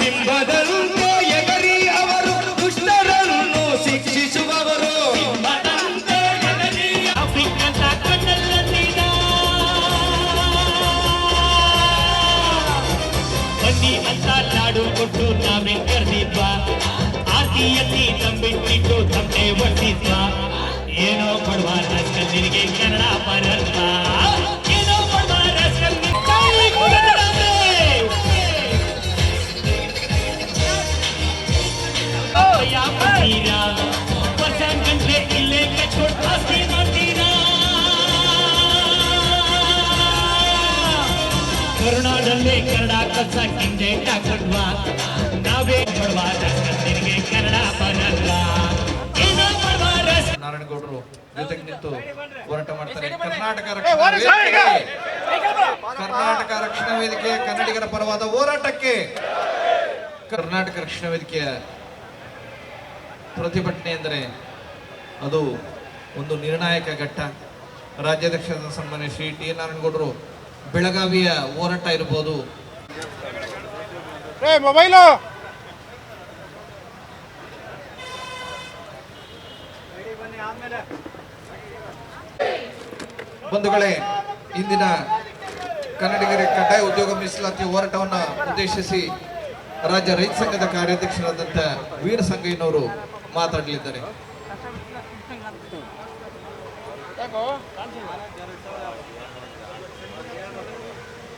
ಸಿಂಹದಂತೆ ಎಗರಿ ಅವರು ದುಷ್ಟರನ್ನು ಶಿಕ್ಷಿಸುವವರು ಆಫ್ರಿಕದ ಕಣ್ಣಲ್ಲೀಗ ಬನ್ನಿ ಅಂತ ನಾಡು ಕೊಟ್ಟು ನಾವೇ ಕರೆದಿದ್ವ ಆರ್ತಿಯಲ್ಲಿ ನಂಬಿಟ್ಟಿಟ್ಟು ತಮ್ಮೆ ಒಡ್ತಿದ್ವ ಏನೋ ಕೊಡುವ ಗಂಟೆ ಇಲ್ಲೇ ಆಸ್ತಿ ಮಾಡ್ತೀರಾ? ಕರುನಾಡಲ್ಲೇ ಕನ್ನಡ ಕಲ್ಸ ಹಿಂದೆ ಹಾಕಲ್ವಾ ನಾವೇ ಕೊಡುವ ನಿನಗೆ ಕನ್ನಡ ಬರಲ್ಲ ನಾರಾಯಣಗೌಡರು ಜೊತೆಗೆ ನಿಂತು ಹೋರಾಟ ಮಾಡ್ತಾರೆ. ಕರ್ನಾಟಕ ರಕ್ಷಣಾ ಕರ್ನಾಟಕ ರಕ್ಷಣಾ ವೇದಿಕೆ ಕನ್ನಡಿಗರ ಪರವಾದ ಹೋರಾಟಕ್ಕೆ. ಕರ್ನಾಟಕ ರಕ್ಷಣಾ ವೇದಿಕೆಯ ಪ್ರತಿಭಟನೆ ಎಂದರೆ ಅದು ಒಂದು ನಿರ್ಣಾಯಕ ಘಟ್ಟ. ರಾಜ್ಯಾಧ್ಯಕ್ಷ ಸನ್ಮಾನ್ಯ ಶ್ರೀ ಟಿ ನಾರಾಯಣಗೌಡರು ಬೆಳಗಾವಿಯ ಹೋರಾಟ ಇರ್ಬೋದು. ಬಂಧುಗಳೇ ಇಂದಿನ ಕನ್ನಡಿಗರ ಕಡ್ಡಾಯ ಉದ್ಯೋಗ ಮೀಸಲಾತಿ ಹೋರಾಟವನ್ನು ಉದ್ದೇಶಿಸಿ ರಾಜ್ಯ ರೈತ ಸಂಘದ ಕಾರ್ಯಾಧ್ಯಕ್ಷರಾದಂಥ ವೀರ ಸಂಗಯ್ಯನವರು ಮಾತಾಡಲಿದ್ದಾರೆ.